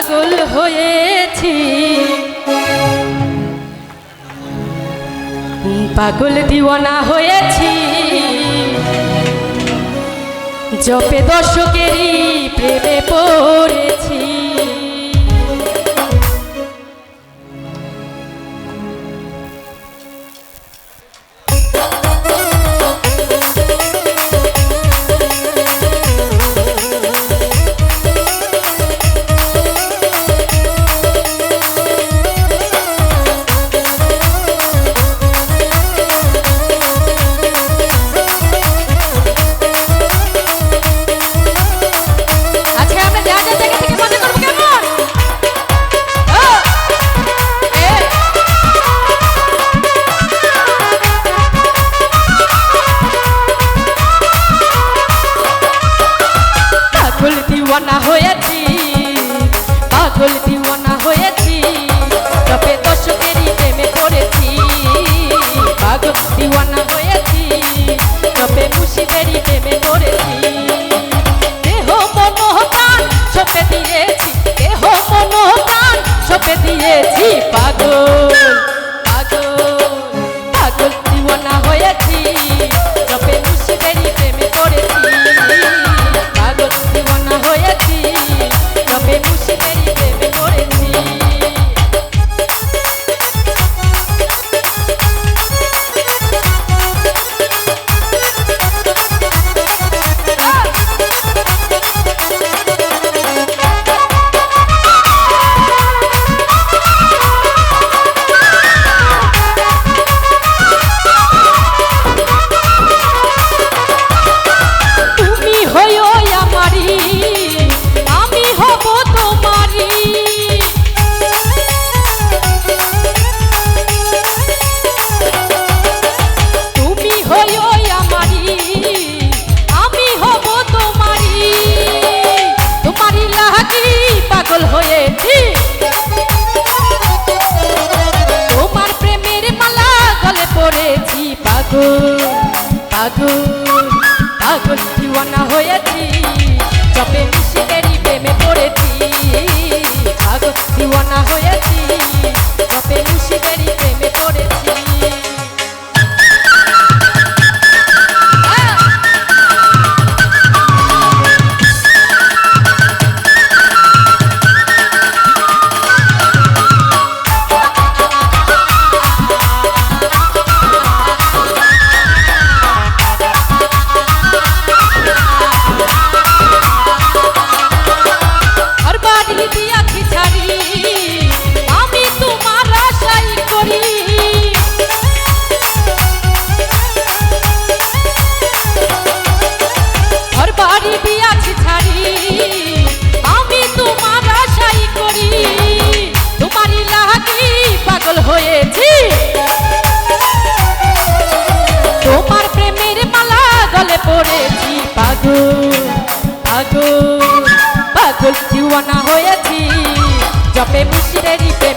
পাগল হয়েছি। পাগল দিওয়ানা হয়েছি। জপে দর্শকেরই দিয়েছি পাগল পাগল পাগল দিওয়ানা হয়েছি চপে মিশে গেরি প্রেমে পড়েছি পাগল দিওয়ানা হয়ে দিওয়ানা হয়েছি জপে মিশিরে রিপে